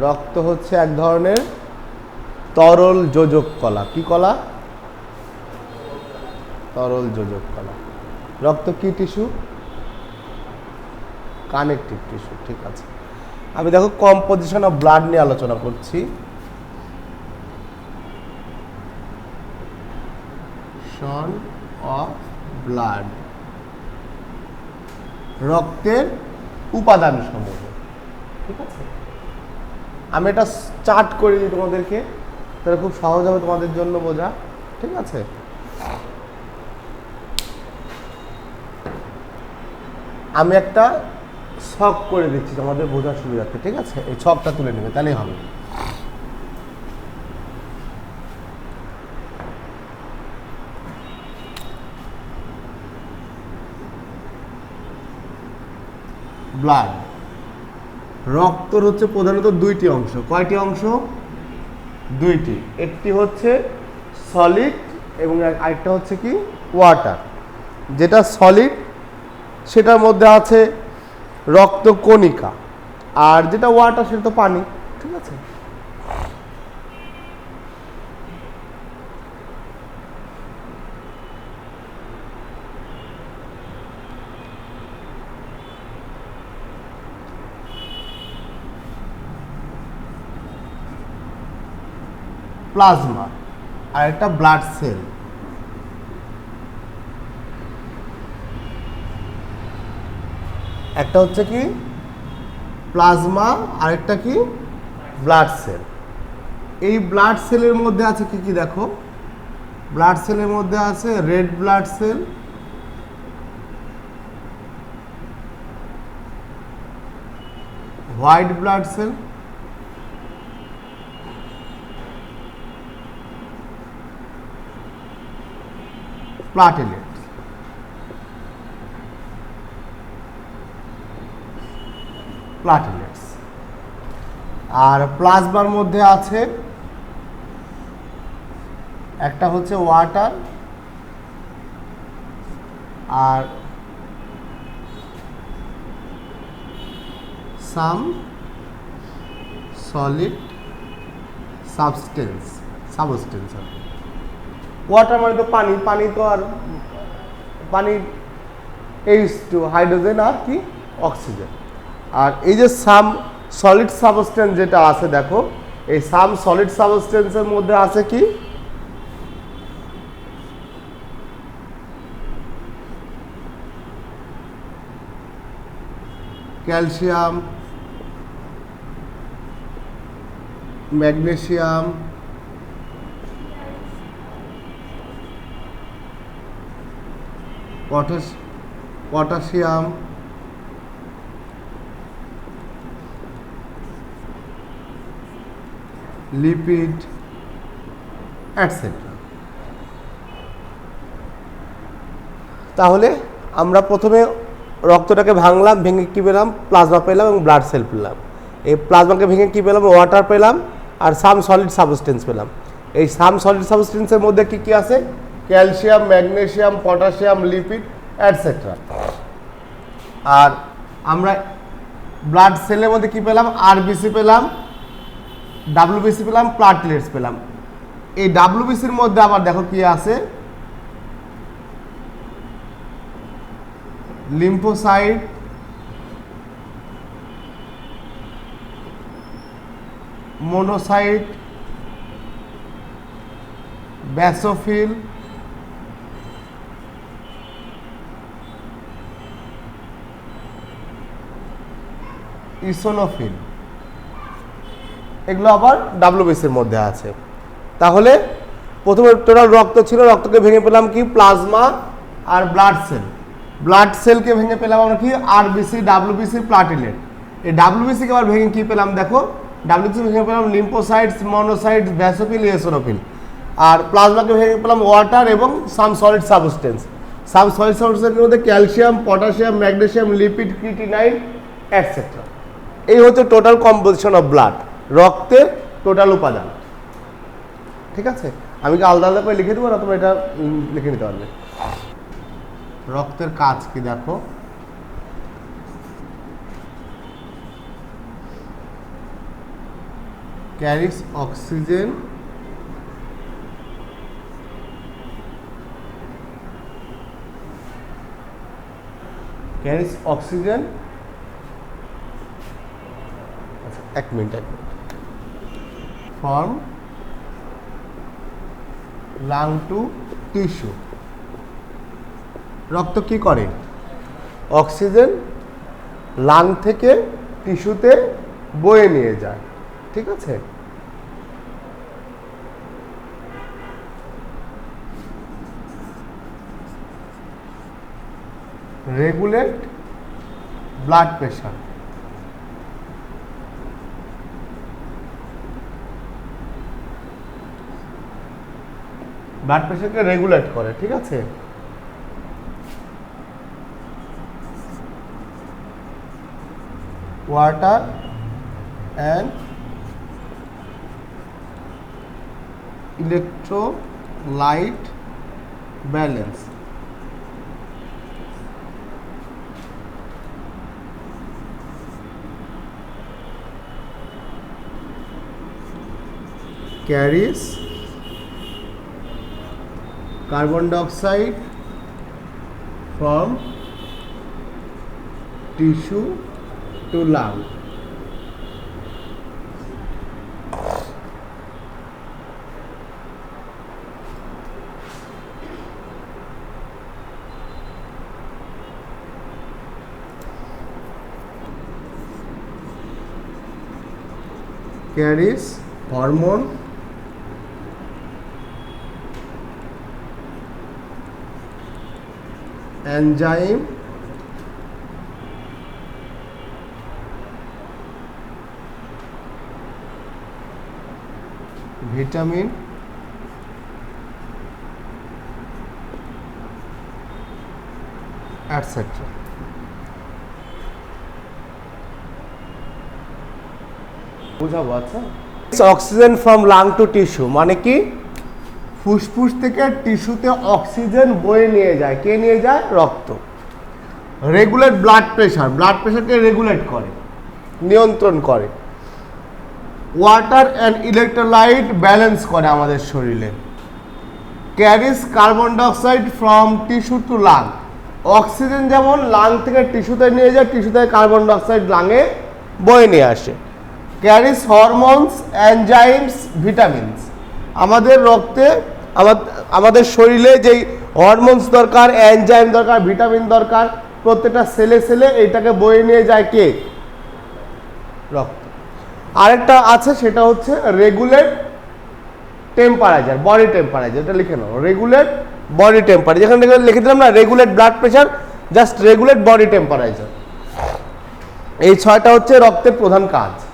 রক্ত হচ্ছে এক ধরনের তরল যোজক কলা। কি কলা? তরল যোজক কলা। রক্ত কি টিস্যু? কানেকটিভ টিস্যু, ঠিক আছে। আমি দেখো কম্পোজিশন অফ ব্লাড নিয়ে আলোচনা করছি। শন অফ ব্লাড। রক্তের উপাদান সমূহ ঠিক আছে? আমি এটা চার্ট করে দিই তোমাদেরকে, তাহলে খুব সহজ হবে তোমাদের জন্য বোঝা, ঠিক আছে? আমি একটা ছক করে দিচ্ছি তোমাদের বোঝার সুবিধার্থে, ঠিক আছে? এই ছকটা তুলে নেবে, তাহলেই হবে। ব্লাড রক্তর হচ্ছে প্রধানত দুইটি অংশ। কয়টি অংশ? দুইটি। একটি হচ্ছে সলিড এবং আরেকটা হচ্ছে কি? ওয়াটার যেটা সলিড সেটার মধ্যে আছে রক্তকণিকা আর যেটা ওয়াটার সেটা তো পানি। ঠিক আছে? প্লাজমা আর একটা ব্লাড সেল। একটা হচ্ছে কি? প্লাজমা, আরেকটা কি? Blood cell. এই ব্লাড সেলের মধ্যে আছে কি কি দেখো? ব্লাড সেলের মধ্যে আছে red blood cell, white blood cell platelet platelets আর প্লাজমার মধ্যে আছে একটা হচ্ছে ওয়াটার আর সাম সলিড সাবস্টেন্স সাবস্টেন্স আর। ওয়াটার মানে তো পানি পানি তো আর পানি এইচ টু হাইড্রোজেন আর কি অক্সিজেন আর এই যে সাম সলিড সাবস্টেন্স যেটা আছে দেখো, এই সাম সলিড সাবস্টেন্সের মধ্যে আছে কি? Calcium magnesium potash potassium. Lipid etcetera তাহলে আমরা প্রথমে রক্তটাকে ভাঙলাম, ভেঙে কী পেলাম? প্লাজমা পেলাম এবং ব্লাড সেল পেলাম। এই প্লাজমাকে ভেঙে কী পেলাম? ওয়াটার পেলাম আর সাম সলিড সাবস্টেন্স পেলাম। এই সাম সলিড সাবস্টেন্সের মধ্যে কী কী আছে? Calcium magnesium potassium lipid etcetera আর আমরা ব্লাড সেলের মধ্যে কী পেলাম? আরবিসি পেলাম ডাব্লিউবিসি পেলাম প্লাটলেটস পেলাম। এই ডাব্লিউবিসির মধ্যে আবার দেখো কি আছে? লিম্ফোসাইট মোনোসাইট ব্যাসোফিল ইসোনোফিল এগুলো আবার ডাব্লিউবিসির মধ্যে আছে। তাহলে প্রথমে টোটাল রক্ত ছিল, রক্তকে ভেঙে পেলাম কি? প্লাজমা আর ব্লাড সেল। ব্লাড সেলকে ভেঙে পেলাম আমরা কি? আরবিসি ডাব্লিউবিসি প্লাটিলেট এই ডাব্লিউবিসিকে আবার ভেঙে কি পেলাম দেখো? ডাব্লিউবিসি ভেঙে পেলাম লিম্পোসাইটস মনোসাইটস ভ্যাসোফিল এসোনোফিল আর প্লাজমাকে ভেঙে পেলাম ওয়াটার এবং some solid substance some solid সাবস্টেন্সের মধ্যে calcium potassium magnesium lipid creatinine etcetera এই হচ্ছে টোটাল কম্পোজিশন অফ ব্লাড রক্তের টোটাল উপাদান। ঠিক আছে? আমি কি আলাদা আলাদা করে লিখে দেবো না তোমরা এটা লিখে নিতে পারবে? রক্তের কাজ কি দেখো? ক্যারিস অক্সিজেন carries oxygen আচ্ছা, এক মিনিট এক minute. From lung to tissue রক্ত কি করে? অক্সিজেন লাং থেকে টিস্যুতে বয়ে নিয়ে যায়, ঠিক আছে? রেগুলেট ব্লাড প্রেশার ব্লাড প্রেশারকে রেগুলেট করে ঠিক আছে? Water and electrolyte balance carries carbon dioxide from tissue to lung carries hormone enzyme vitamin? Etc বুঝাবো আচ্ছা? Oxygen from lung to tissue মানে কি? ফুসফুস থেকে টিস্যুতে অক্সিজেন বয়ে নিয়ে যায়। কে নিয়ে যায়? রক্ত। রেগুলেট ব্লাড প্রেশার ব্লাড প্রেশারকে রেগুলেট করে, নিয়ন্ত্রণ করে। ওয়াটার অ্যান্ড ইলেকট্রোলাইট ব্যালেন্স করে আমাদের শরীরে। Carries carbon dioxide from tissue to lung oxygen যেমন লাং থেকে টিস্যুতে নিয়ে যায় টিস্যু থেকে কার্বন ডাইঅক্সাইড লাঙে বয়ে নিয়ে আসে। ক্যারিস হরমোনস অ্যানজাইমস ভিটামিনস আমাদের রক্তে আমাদের শরীরে যেই হরমোনস দরকার অ্যানজাইম দরকার, ভিটামিন দরকার, প্রত্যেকটা সেলে সেলে এইটাকে বয়ে নিয়ে যায় কে? রক্ত। আরেকটা আছে, সেটা হচ্ছে রেগুলেট টেম্পারেচার বডি টেম্পারেচার এটা লিখে নাও রেগুলেট বডি টেম্পারেচার যেখানে লিখে- দিলাম না regulate blood pressure, just regulate body temperature এই ছয়টা হচ্ছে রক্তের প্রধান কাজ।